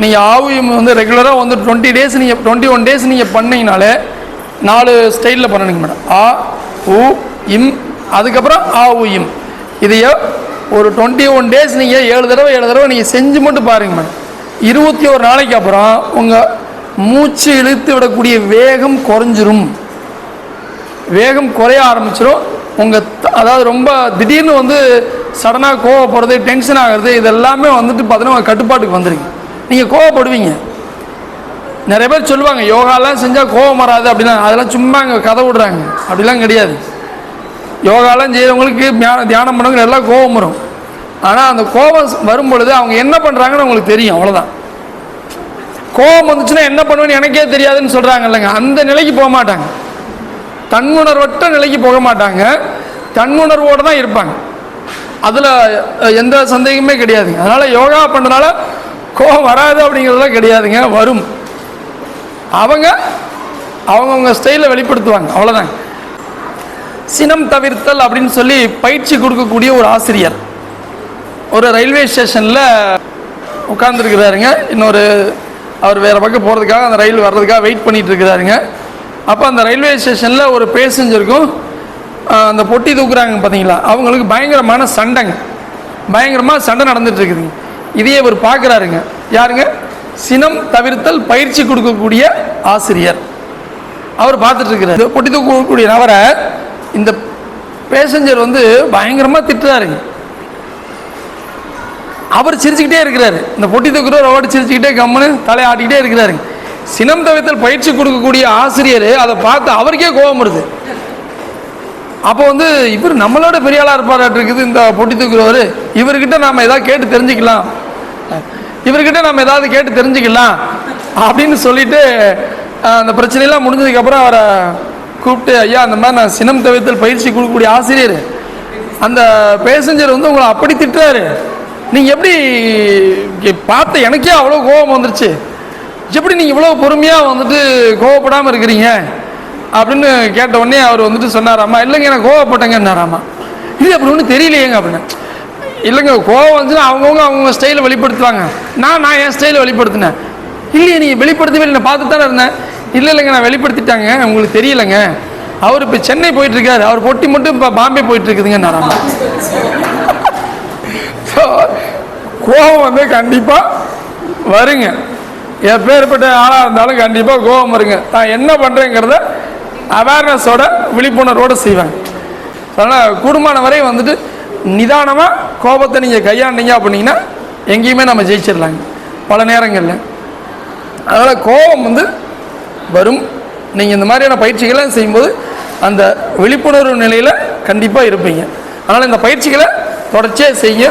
நீங்கள் ஆவியம் வந்து ரெகுலராக வந்து டுவெண்ட்டி டேஸ் நீங்கள் டுவெண்ட்டி ஒன் டேஸ் நீங்கள் பண்ணீங்கனாலே நாலு ஸ்டைலில் பண்ணணுங்க மேடம் ஆ உ இம் அதுக்கப்புறம் ஆ உயிம் இம். இதையோ ஒரு டுவெண்ட்டி ஒன் டேஸ் நீங்கள் ஏழு தடவை ஏழு தடவை நீங்கள் செஞ்சு மட்டும் பாருங்க மேடம் இருபத்தி ஒரு நாளைக்கு அப்புறம் உங்கள் மூச்சு இழுத்து விடக்கூடிய வேகம் குறைஞ்சிரும். வேகம் குறைய ஆரம்பிச்சிடும் உங்கள் அதாவது ரொம்ப திடீர்னு வந்து சடனாக கோவப்படுறது டென்ஷன் ஆகிறது இதெல்லாமே வந்துட்டு பார்த்தீங்கன்னா உங்கள் கட்டுப்பாட்டுக்கு வந்துருங்க. நீங்கள் கோவப்படுவீங்க. நிறைய பேர் சொல்லுவாங்க யோகாலாம் செஞ்சால் கோவம் வராது அப்படிலாம் அதெல்லாம் சும்மா அங்கே கதை விடுறாங்க. அப்படிலாம் கிடையாது. யோகாலாம் செய்கிறவங்களுக்கு தியானம் தியானம் பண்ணவங்க நல்லா கோபம் வரும். ஆனால் அந்த கோபம் வரும் பொழுது அவங்க என்ன பண்ணுறாங்கன்னு அவங்களுக்கு தெரியும் அவ்வளோதான் கோபம் வந்துச்சுன்னா என்ன பண்ணுவேன்னு எனக்கே தெரியாதுன்னு சொல்கிறாங்க இல்லைங்க. அந்த நிலைக்கு போக மாட்டாங்க. தன்னுணர்வற்ற நிலைக்கு போக மாட்டாங்க. தன்னுணர்வோடு தான் இருப்பாங்க. அதில் எந்த சந்தேகமே கிடையாதுங்க அதனால் யோகா பண்ணுறதுனால கோபம் வராது அப்படிங்கிறதுலாம் கிடையாதுங்க வரும். அவங்க அவங்கவுங்க ஸ்டைலில் வெளிப்படுத்துவாங்க அவ்வளோதாங்க சினம் தவிர்த்தல் அப்படின்னு சொல்லி பயிற்சி கொடுக்கக்கூடிய ஒரு ஆசிரியர். ஒரு ரயில்வே ஸ்டேஷனில் உட்காந்துருக்கிறாருங்க இன்னொரு அவர் வேறு பக்கம் போகிறதுக்காக அந்த ரயில் வர்றதுக்காக வெயிட் பண்ணிகிட்டு இருக்கிறாருங்க அப்போ அந்த ரயில்வே ஸ்டேஷனில் ஒரு பேசஞ்சருக்கும் அந்த பொட்டி தூக்குறாங்க பார்த்தீங்களா அவங்களுக்கு பயங்கரமான சண்டைங்க. பயங்கரமாக சண்டை நடந்துகிட்ருக்குதுங்க இதையே இவர் பார்க்குறாருங்க யாருங்க? சினம் தவிர்த்தல் பயிற்சி கொடுக்கக்கூடிய ஆசிரியர். அவர் பார்த்துட்டு இருக்கிறார் பொட்டி தூக்கக்கூடிய நபரை இந்த பேசஞ்சர் வந்து பயங்கரமாக திட்டுறாருங்க அவர் சிரிச்சுக்கிட்டே இருக்கிறாரு. இந்த பொட்டி தூக்குறவர் அவர் சிரிச்சுக்கிட்டே கம்முன்னு தலையாட்டிக்கிட்டே இருக்கிறாருங்க சினம் தவிர்த்தல் பயிற்சி கொடுக்கக்கூடிய ஆசிரியர் அதை பார்த்து அவருக்கே கோபம் வருது. அப்போ வந்து இவர் நம்மளோட பெரிய ஆளாக இருப்பாராட்டு இருக்குது இந்த பொட்டி தூக்குறவர். இவர்கிட்ட நாம் ஏதாவது கேட்டு தெரிஞ்சுக்கலாம். இவர்கிட்ட நம்ம ஏதாவது கேட்டு தெரிஞ்சுக்கலாம் அப்படின்னு சொல்லிட்டு அந்த பிரச்சனையெல்லாம் முடிஞ்சதுக்கப்புறம் அவரை கூப்பிட்டு ஐயா அந்த மாதிரி நான் சினம் தவிர்த்தல் பயிற்சி கொடுக்கக்கூடிய ஆசிரியர். அந்த பேசஞ்சர் வந்து உங்களை அப்படி திட்டுறாரு. நீங்கள் எப்படி பார்த்த எனக்கே அவ்வளோ கோபம் வந்துருச்சு. எப்படி நீங்கள் இவ்வளோ பொறுமையாக வந்துட்டு கோவப்படாமல் இருக்கிறீங்க? அப்படின்னு கேட்ட உடனே அவர் வந்துட்டு சொன்னாராம்மா இல்லைங்க நான் கோவப்பட்டேங்கன்னாராம்மா. இது அப்படி ஒன்றும் தெரியலையேங்க அப்படின்னு. இல்லைங்க கோவம் வந்துச்சுன்னா அவங்கவுங்க அவங்க ஸ்டைலை வெளிப்படுத்துவாங்க. நான் நான் என் ஸ்டைலை வெளிப்படுத்தினேன். இல்லையே நீங்கள் வெளிப்படுத்தவே இல்லை நான் பார்த்து தானே இருந்தேன். இல்லை இல்லைங்க நான் வெளிப்படுத்திட்டாங்க உங்களுக்கு தெரியலைங்க. அவர் இப்போ சென்னை போயிட்டு இருக்காரு அவர் பொட்டி மட்டும் இப்போ பாம்பே போயிட்டு இருக்குதுங்க ஸோ கோபம் வந்து கண்டிப்பாக வருங்க. எப்பேற்பட்ட ஆளாக இருந்தாலும் கண்டிப்பாக கோபம் வருங்க. நான் என்ன பண்ணுறேங்கிறத அவேர்னஸோட விழிப்புணர்வோடு செய்வேன். அதனால் கூடுமான வரை வந்துட்டு நிதானமாக கோபத்தை நீங்கள் கையாண்டீங்க அப்படின்னா எங்கேயுமே நம்ம ஜெயிச்சிடலாங்க. பல நேரங்களில். அதனால் கோபம் வந்து வரும். நீங்கள் இந்த மாதிரியான பயிற்சிகளை செய்யும்போது அந்த விழிப்புணர்வு நிலையில் கண்டிப்பாக இருப்பீங்க. அதனால் இந்த பயிற்சிகளை தொடர்ச்சியாக செய்ய